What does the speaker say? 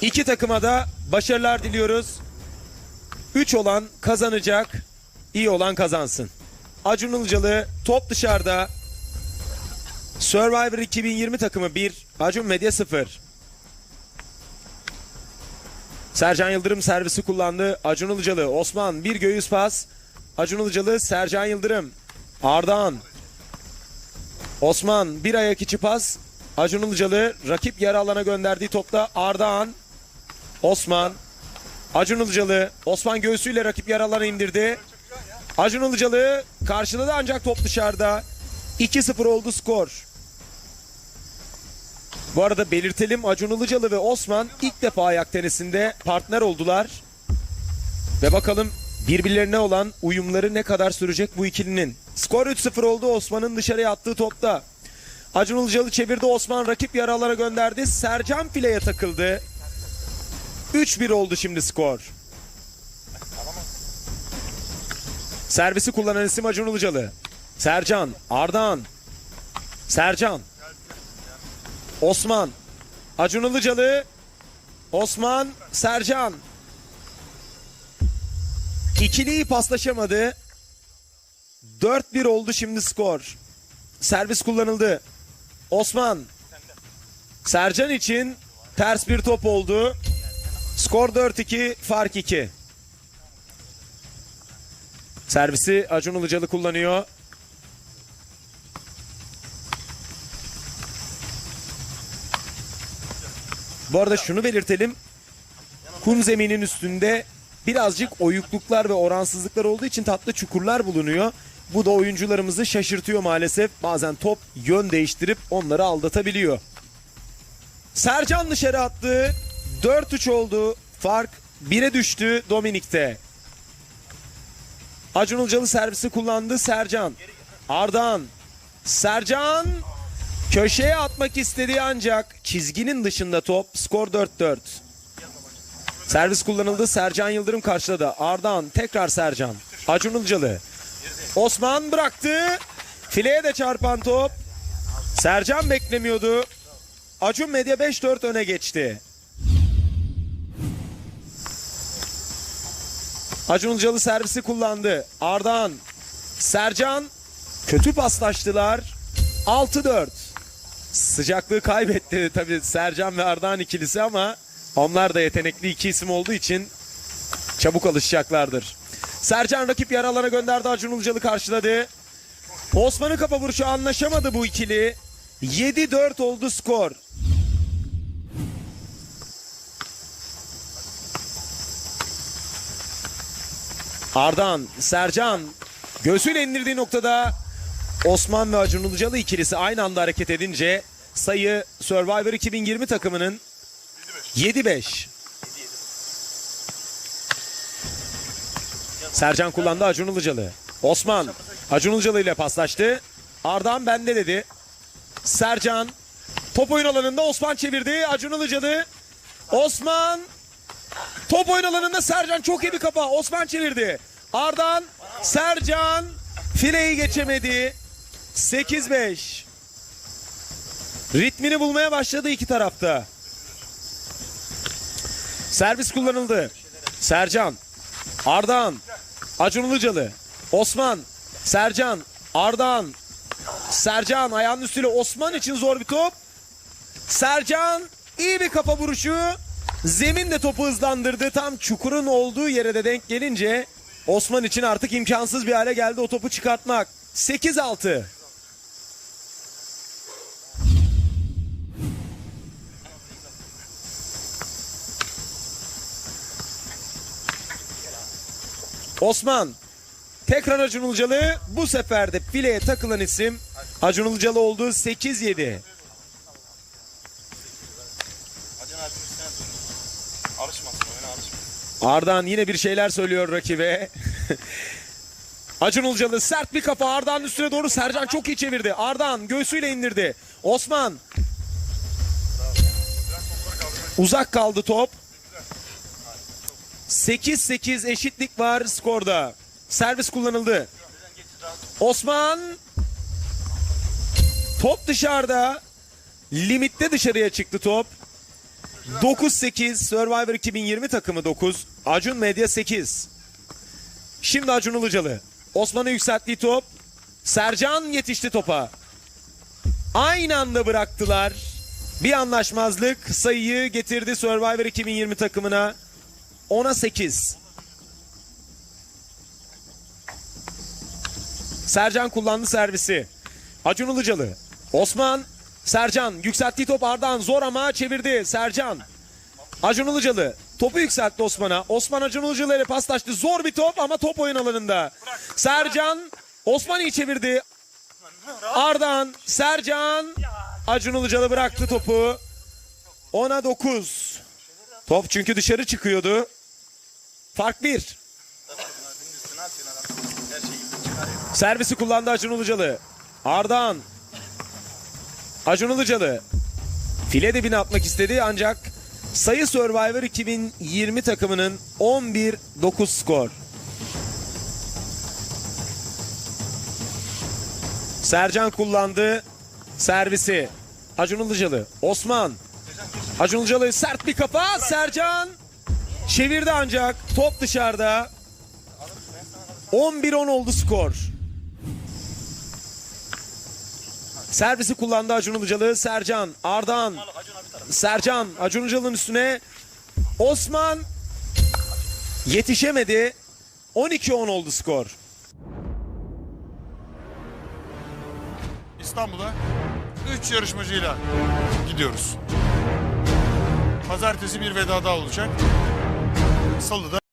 İki takıma da başarılar diliyoruz. 3 olan kazanacak, iyi olan kazansın. Acun Ilıcalı top dışarıda. Survivor 2020 takımı 1, Acun Medya 0. Sercan Yıldırım servisi kullandı. Acun Ilıcalı, Osman bir göğüs pas. Acun Ilıcalı, Sercan Yıldırım. Ardahan. Osman bir ayak içi pas. Acun Ilıcalı rakip yarı alana gönderdiği topta Ardahan. Osman. Acun Ilıcalı. Osman göğsüyle rakip yarı alana indirdi. Acun Ilıcalı karşıladı ancak top dışarıda. 2-0 oldu skor. Bu arada belirtelim Acun Ilıcalı ve Osman ilk defa ayak tenisinde partner oldular. Ve bakalım birbirlerine olan uyumları ne kadar sürecek bu ikilinin. Skor 3-0 oldu Osman'ın dışarıya attığı topta. Acun Ilıcalı çevirdi Osman rakip yaralara gönderdi. Sercan fileye takıldı. 3-1 oldu şimdi skor. Servisi kullanan isim Acun Ilıcalı. Sercan, Ardahan. Sercan. Osman. Acun Ilıcalı. Osman, Sercan. İkiliyi paslaşamadı. 4-1 oldu şimdi skor. Servis kullanıldı. Osman. Sercan için ters bir top oldu. Skor 4-2, fark 2. Servisi Acun Ilıcalı kullanıyor. Bu arada şunu belirtelim. Kum zeminin üstünde birazcık oyukluklar ve oransızlıklar olduğu için tatlı çukurlar bulunuyor. Bu da oyuncularımızı şaşırtıyor maalesef. Bazen top yön değiştirip onları aldatabiliyor. Sercan dışarı attı. 4-3 oldu. Fark 1'e düştü Dominik'te. Acun Ilıcalı servisi kullandı Sercan. Ardahan. Sercan köşeye atmak istediği ancak çizginin dışında top. Skor 4-4. Servis kullanıldı. Sercan Yıldırım karşıladı. Ardahan tekrar Sercan. Acun Ilıcalı. Osman bıraktı. Fileye de çarpan top. Sercan beklemiyordu. Acun Medya 5-4 öne geçti. Acun Ilıcalı servisi kullandı. Ardahan, Sercan kötü paslaştılar. 6-4. Sıcaklığı kaybetti tabii Sercan ve Ardahan ikilisi ama onlar da yetenekli iki isim olduğu için çabuk alışacaklardır. Sercan rakip yaralana gönderdi Acun Ilıcalı karşıladı. Osman'ın kafa vuruşu anlaşamadı bu ikili. 7-4 oldu skor. Ardan, Sercan göğsüyle indirdiği noktada Osman ve Acun Ilıcalı ikilisi aynı anda hareket edince sayı Survivor 2020 takımının 7-5. Sercan kullandı Acun Ilıcalı. Osman Acun Ilıcalı ile paslaştı. Ardan bende dedi. Sercan top oyun alanında Osman çevirdi. Acun Ilıcalı. Osman Top oyun alanında Sercan çok iyi bir kafa. Osman çevirdi. Ardan, Sercan fileyi geçemedi. 8-5. Ritmini bulmaya başladı iki tarafta. Servis kullanıldı. Sercan, Ardan, Acun Ilıcalı, Osman, Sercan, Ardan, Sercan ayağının üstüyle Osman için zor bir top. Sercan iyi bir kafa vuruşu. Zemin de topu hızlandırdı. Tam çukurun olduğu yere de denk gelince Osman için artık imkansız bir hale geldi o topu çıkartmak. 8-6. Osman tekrar Acun Ilıcalı bu sefer de fileye takılan isim Acun Ilıcalı oldu 8-7. Ardan yine bir şeyler söylüyor rakibe. Acun Ilıcalı sert bir kafa Ardahan'ın üstüne doğru Sercan çok iyi çevirdi. Ardahan göğsüyle indirdi. Osman. Uzak kaldı top. 8-8 eşitlik var skorda. Servis kullanıldı. Osman. Top dışarıda. Limitte dışarıya çıktı top. 9-8 Survivor 2020 takımı 9. Acun Medya 8. Şimdi Acun Ilıcalı. Osman'ın yükselttiği top. Sercan yetişti topa. Aynı anda bıraktılar. Bir anlaşmazlık sayıyı getirdi Survivor 2020 takımına. 10'a 8. Sercan kullandı servisi. Acun Ilıcalı. Osman. Sercan yükselttiği top Ardahan zor ama çevirdi. Sercan. Acun Ilıcalı. Topu yükseltti Osman'a. Osman Acun Ilıcalı ile paslaştı. Zor bir top ama top oyun alanında. Sercan. Osman iyi çevirdi. Ardahan. Sercan. Acun Ilıcalı bıraktı topu. 10'a 9. Top çünkü dışarı çıkıyordu. Fark 1. Üstüne atıyorsun adam. Her şeyi çıkarıyor. Servisi kullandı Acun Ilıcalı. Ardahan. Acun Ilıcalı. File dibine atmak istedi ancak sayı Survivor 2020 takımının 11-9 skor. Sercan kullandı servisi. Acun Ilıcalı. Osman. Acun Ilıcalı sert bir kafa. Sercan çevirdi ancak top dışarıda. 11-10 oldu skor. Servisi kullandı Acun Ilıcalı. Sercan, tarafı. Sercan, Acun Ilıcalı'nın üstüne. Osman yetişemedi. 12-10 oldu skor. İstanbul'a 3 yarışmacıyla gidiyoruz. Pazartesi bir veda daha olacak. Salıda